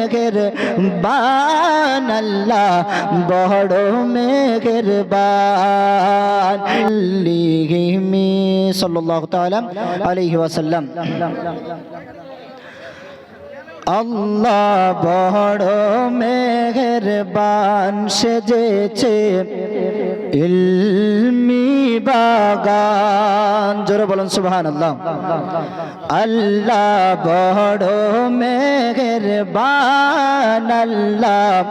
মেঘের বান, আল্লাহ বড় মেঘের বান। সাল্লাল্লাহু তাআলা আলাইহি ওয়াসাল্লাম। আল্লাহ বড় মেঘের বান সেজেছে ইলমি বাগান। জোরে বলুন সুবহান আল্লাহ বড় মেঘের বান আল্লাহ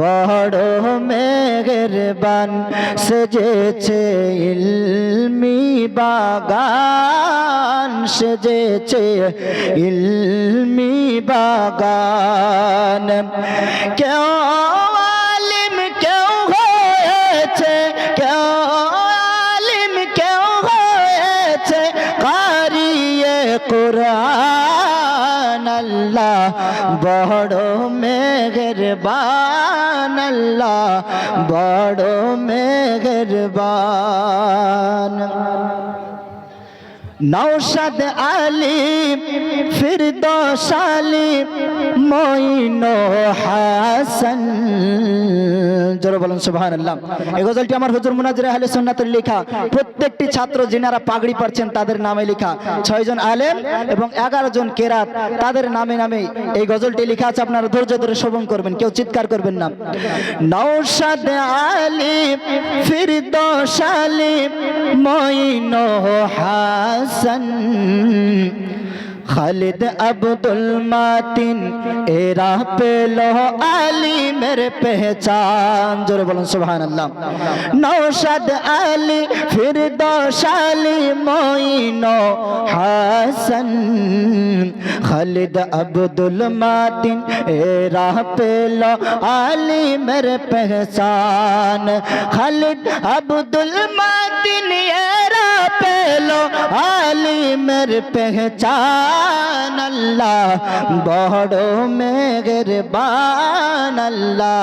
বড় মেঘের বান সেজেছে ইলমি বাগান, সেজেছে ইলমি বাগান। কেউ কোরআন আল্লাহ বড় মেঘের বান আল্লাহ বড় মেঘের নৌশদ আলী ফিরদোস আলী মইন হাসান। জোরে বলুন, সুবহানাল্লাহ। এই গজলটি আমার হুজুর মুনাজির আহলে সুন্নাতের লেখা। প্রত্যেকটি ছাত্র যিনারা পাগড়ি পাচ্ছেন তাদের নামে লেখা। ছয়জন আলেম এবং এগারো জন কেরাত, তাদের নামে নামে এই গজলটি লেখা আছে। আপনারা ধৈর্য ধরে শ্রবণ করবেন, কেউ চিৎকার করবেন না। নৌশদ আলী ফিরদোস আলী মইন হাসান। খালিদ আব্দুল মাতিন এরা পেল আলী মেরে পেহচান। জোরে বলুন, সুবহানাল্লাহ। নৌশাদ আলী ফিরদৌস আলী মঈন হাসান, খালিদ আব্দুল মাতিন এরা পেল আলী মেরে পেহচান। খালিদ আব্দুল মাতিন এরা পেল আলিমের পেহচান আল্লাহ বড় মেঘের বান আল্লাহ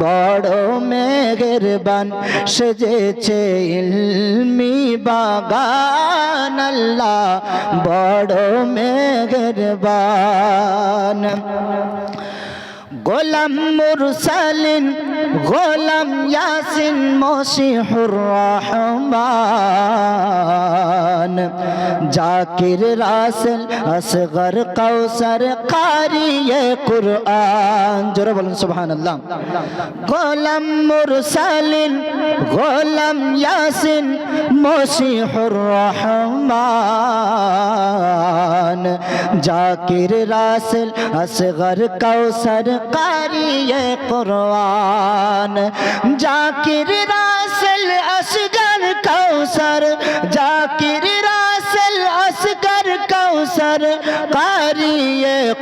বড় মেঘের বান সেজেছে ইলমি বাগান আল্লাহ বড় মেঘের বান গোলাম মুরসালিন, গোলাম ইয়াসিন মসিহুর রহমান। জাকির রাসেল, আসগর কৌসর কারিয়ে কুরআন। জোরে বলুন, সুবহানাল্লাহ। গোলাম মুরসালিন, গোলাম ইয়াসিন মসিহুর রহমান। জাকির রাসেল আসগর কৌসর কারিয়ে কোরআন। জাকির রাসেল আসগর কৌসর জাকির রাসেল আসগর কৌসর কারিয়ে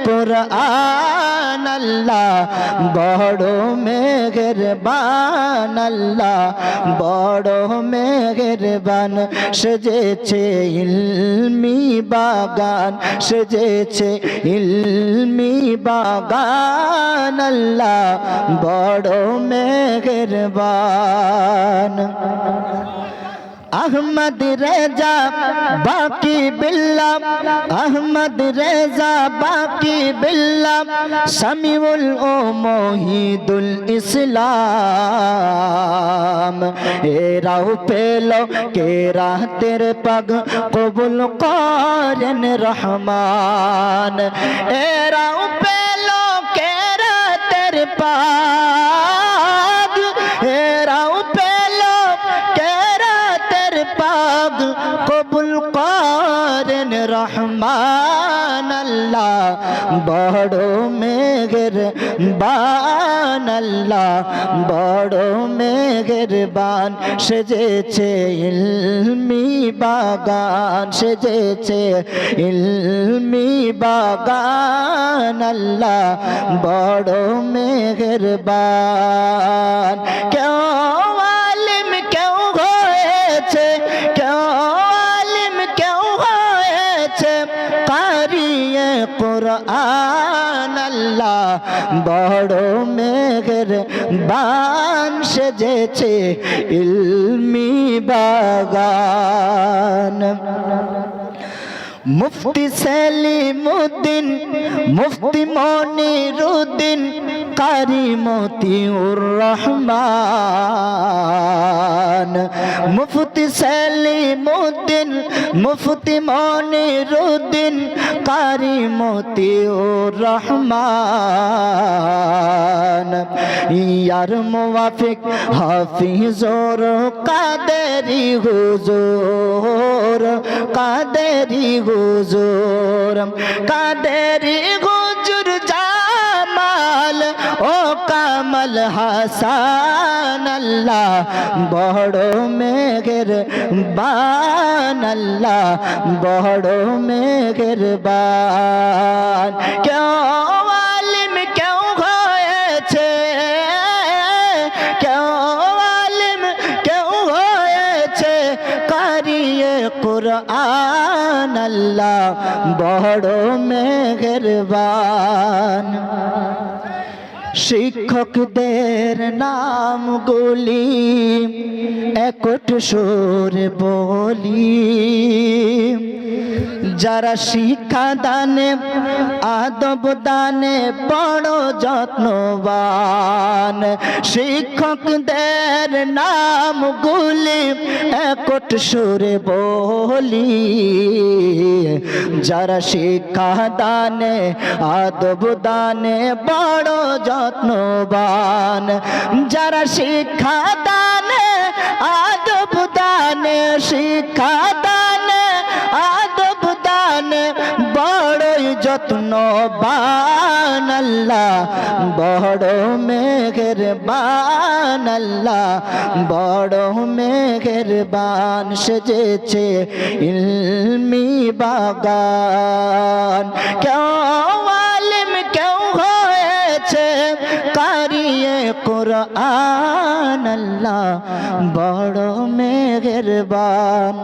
কুরআন আল্লাহ, বড় মেঘের বান আল্লাহ, বড় মেঘের বান। সেজেছে ইলমি বাগান, সেজেছে ইলমি বাগান আল্লাহ, বড় মেঘের বান। আহমদ রেজা, বাকি বিল্লা আহমদ রেজা, বাকি বিল্লা সামিউল ও মহিদুল ইসলাম। এরাও পেল কে রাতের পাগ, কবুল করেন রহমান। এরাও পেল কে রাতের পাগ। রহমান আল্লাহ বড় মেঘের বান আল্লাহ বড় মেঘের বান সেজেছে ইলমি বাগান, সেজেছে ইলমি বাগান আল্লাহ বড় মেঘের বান। কেউ আল্লাহ বড় মেঘের বান সেজেছে ইলমি বাগান। মুফতি সেলিমুদ্দিন, মুফতি মনিরুদ্দিন কারি মতিউর রহমান মুফতি সেলিমুদ্দিন, মুফতি মনিরুদ্দিন কারি মতিউর রহমান ইয়ার মুওয়াফিক হাফিজুর কাদেরি হুজুর কাদেরি হুজুর। কাদেরি হুজুর জামাল, ও কামল হাসান আল্লাহ, বড় মেঘের বান আল্লাহ, বড় মেঘের বান। কেউ কুরআন আল্লাহ বড় মেঘরবান শিক্ষকদের নামগুলি একট সুর বলি। যারা শিক্ষা দানে, আদব দানে বড় যত্নবান, শিক্ষকদের নামগুলি একট সুরে বলি। যারা শিক্ষা দানে, আদব দানে বড় যত্নবান যারা শিক্ষা দানে, আদব দানে, শিক্ষা দানে, আদব দানে, বড়ই যত্নবান আল্লাহ, বড় মেঘের বান আল্লাহ, বড় মেঘের বান সেজেছে ইলমি বাগান। কেউ কোরআন আল্লাহ বড় মেঘের বান